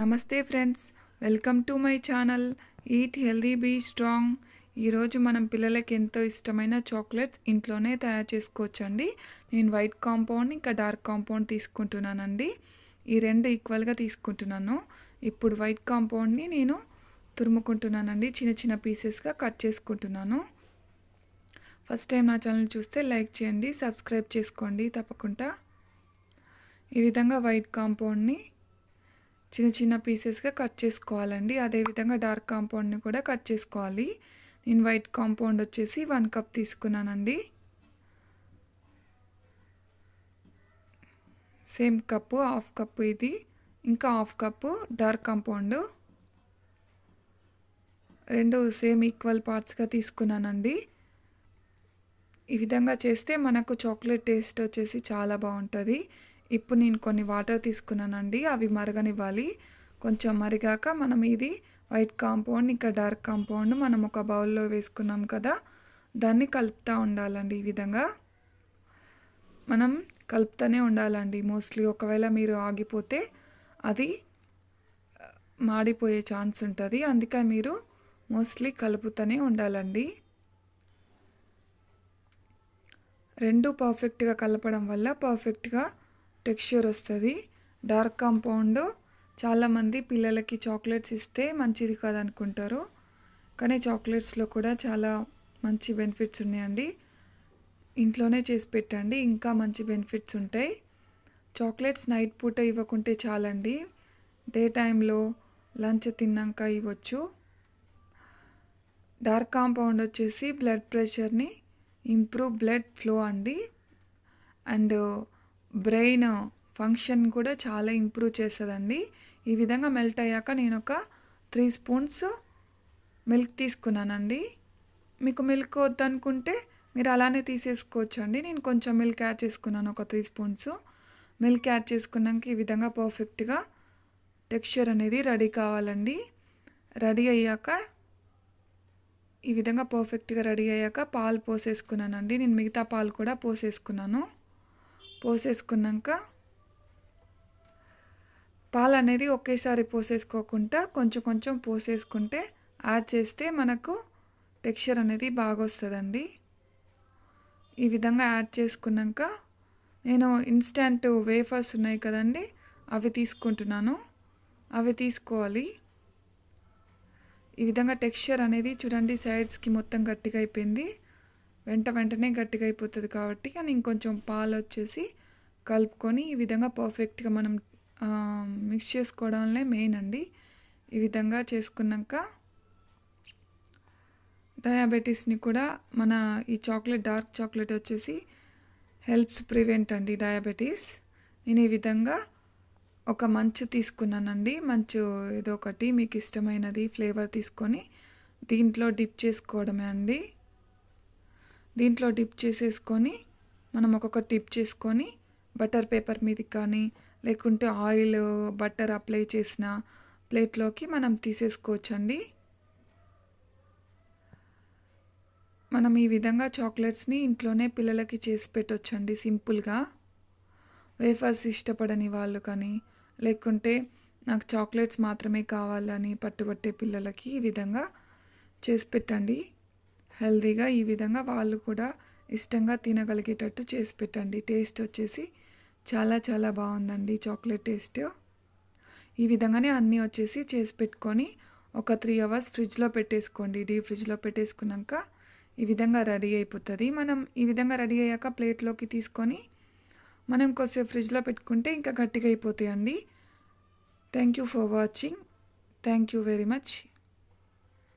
నమస్తే friends welcome to my channel. Eat healthy be strong. ఈరోజు మనం పిల్లలకి ఎంతో ఇష్టమైన చాక్లెట్స్ ఇంట్లోనే తయారు చేసుకోవచ్చండి. నేను వైట్ కాంపౌండ్ ఇంకా డార్క్ కాంపౌండ్ తీసుకుంటున్నానండి. ఈ రెండు ఈక్వల్గా తీసుకుంటున్నాను. ఇప్పుడు వైట్ కాంపౌండ్ని నేను తురుముకుంటున్నానండి. చిన్న చిన్న పీసెస్గా కట్ చేసుకుంటున్నాను. ఫస్ట్ టైం నా ఛానల్ చూస్తే లైక్ చేయండి సబ్స్క్రైబ్ చేసుకోండి తప్పకుండా. ఈ విధంగా వైట్ కాంపౌండ్ని చిన్న చిన్న పీసెస్గా కట్ చేసుకోవాలండి. అదేవిధంగా డార్క్ కాంపౌండ్ని కూడా కట్ చేసుకోవాలి. నేను వైట్ కాంపౌండ్ వచ్చేసి వన్ కప్ తీసుకున్నానండి. సేమ్ కప్పు హాఫ్ కప్పు ఇది. ఇంకా హాఫ్ కప్పు డార్క్ కాంపౌండ్. రెండు సేమ్ ఈక్వల్ పార్ట్స్గా తీసుకున్నానండి. ఈ విధంగా చేస్తే మనకు చాక్లెట్ టేస్ట్ వచ్చేసి చాలా బాగుంటుంది. ఇప్పుడు నేను కొన్ని వాటర్ తీసుకున్నానండి అవి మరగనివ్వాలి. కొంచెం మరిగాక మనం ఇది వైట్ కాంపౌండ్ ఇంకా డార్క్ కాంపౌండ్ మనం ఒక బౌల్లో వేసుకున్నాం కదా దాన్ని కలుపుతూ ఉండాలండి ఈ విధంగా. మనం కలుపుతూనే ఉండాలండి మోస్ట్లీ. ఒకవేళ మీరు ఆగిపోతే అది మాడిపోయే ఛాన్స్ ఉంటుంది. అందుకే మీరు మోస్ట్లీ కలుపుతూనే ఉండాలండి. రెండు పర్ఫెక్ట్గా కలపడం వల్ల పర్ఫెక్ట్గా టెక్స్చర్ వస్తుంది. Dark compound. చాలామంది పిల్లలకి చాక్లెట్స్ ఇస్తే మంచిది కాదనుకుంటారు. కానీ చాక్లెట్స్లో కూడా చాలా మంచి బెనిఫిట్స్ ఉన్నాయండి. ఇంట్లోనే చేసి పెట్టండి. ఇంకా మంచి బెనిఫిట్స్ ఉంటాయి. చాక్లెట్స్ నైట్ పూట ఇవ్వకుంటే చాలండి. డే టైంలో లంచ్ తిన్నాక ఇవ్వచ్చు. డార్క్ కాంపౌండ్ వచ్చేసి బ్లడ్ ప్రెషర్ని ఇంప్రూవ్ బ్లడ్ ఫ్లో అండి. అండ్ బ్రెయిన్ ఫంక్షన్ కూడా చాలా ఇంప్రూవ్ చేస్తుందండి. ఈ విధంగా మెల్ట్ అయ్యాక నేను ఒక త్రీ స్పూన్స్ మిల్క్ తీసుకున్నానండి. మీకు మిల్క్ వద్దనుకుంటే మీరు అలానే తీసేసుకోవచ్చు అండి నేను కొంచెం మిల్క్ యాడ్ చేసుకున్నాను ఒక త్రీ స్పూన్స్. మిల్క్ యాడ్ చేసుకున్నాక ఈ విధంగా పర్ఫెక్ట్గా టెక్స్చర్ అనేది రెడీ కావాలండి. రెడీ అయ్యాక ఈ విధంగా పర్ఫెక్ట్గా రెడీ అయ్యాక పాలు పోసేసుకున్నానండి. నేను మిగతా పాలు కూడా పోసేసుకున్నాను. పోసేసుకున్నాక పాలు అనేది ఒకేసారి పోసేసుకోకుండా కొంచెం కొంచెం పోసేసుకుంటే యాడ్ చేస్తే మనకు టెక్స్చర్ అనేది బాగా వస్తుందండి ఈ విధంగా యాడ్ చేసుకున్నాక నేను ఇన్స్టంట్ వేఫర్స్ ఉన్నాయి కదండి అవి తీసుకుంటున్నాను. అవి తీసుకోవాలి. ఈ విధంగా టెక్స్చర్ అనేది చూడండి సైడ్స్కి మొత్తం గట్టిగా అయిపోయింది. వెంట వెంటనే గట్టిగా అయిపోతుంది కాబట్టి కానీ ఇంకొంచెం పాలు వచ్చేసి కలుపుకొని ఈ విధంగా పర్ఫెక్ట్గా మనం మిక్స్ చేసుకోవడంలో మెయిన్ అండి. ఈ విధంగా చేసుకున్నాక డయాబెటీస్ని కూడా మన ఈ చాక్లెట్ డార్క్ చాక్లెట్ వచ్చేసి హెల్ప్స్ ప్రివెంట్ అండి డయాబెటీస్ నేను ఈ విధంగా ఒక మంచు తీసుకున్నానండి. మంచు ఏదో ఒకటి మీకు ఇష్టమైనది ఫ్లేవర్ తీసుకొని దీంట్లో డిప్ చేసుకోవడమే అండి. దీంట్లో డిప్ చేసేసుకొని మనం ఒక్కొక్క టిప్ చేసుకొని బటర్ పేపర్ మీదకి కానీ లేకుంటే ఆయిల్ బటర్ అప్లై చేసిన ప్లేట్లోకి మనం తీసేసుకోవచ్చండి. మనం ఈ విధంగా చాక్లెట్స్ని ఇంట్లోనే పిల్లలకి చేసి పెట్టవచ్చండి సింపుల్గా. వేఫర్స్ ఇష్టపడని వాళ్ళు కానీ లేకుంటే నాకు చాక్లెట్స్ మాత్రమే కావాలని పట్టుబట్టే పిల్లలకి ఈ విధంగా చేసి పెట్టండి. హెల్తీగా ఈ విధంగా వాళ్ళు కూడా ఇష్టంగా తినగలిగేటట్టు చేసి పెట్టండి. టేస్ట్ వచ్చేసి చాలా చాలా బాగుందండి చాక్లెట్ టేస్ట్. ఈ విధంగానే అన్నీ వచ్చేసి చేసి పెట్టుకొని ఒక త్రీ అవర్స్ ఫ్రిడ్జ్లో పెట్టేసుకోండి. డీప్ ఫ్రిడ్జ్లో పెట్టేసుకున్నాక ఈ విధంగా రెడీ అయిపోతుంది. మనం ఈ విధంగా రెడీ అయ్యాక ప్లేట్లోకి తీసుకొని మనం కొద్దిసేపు ఫ్రిడ్జ్లో పెట్టుకుంటే ఇంకా గట్టిగా అయిపోతాయండి. Thank you for watching thank you very much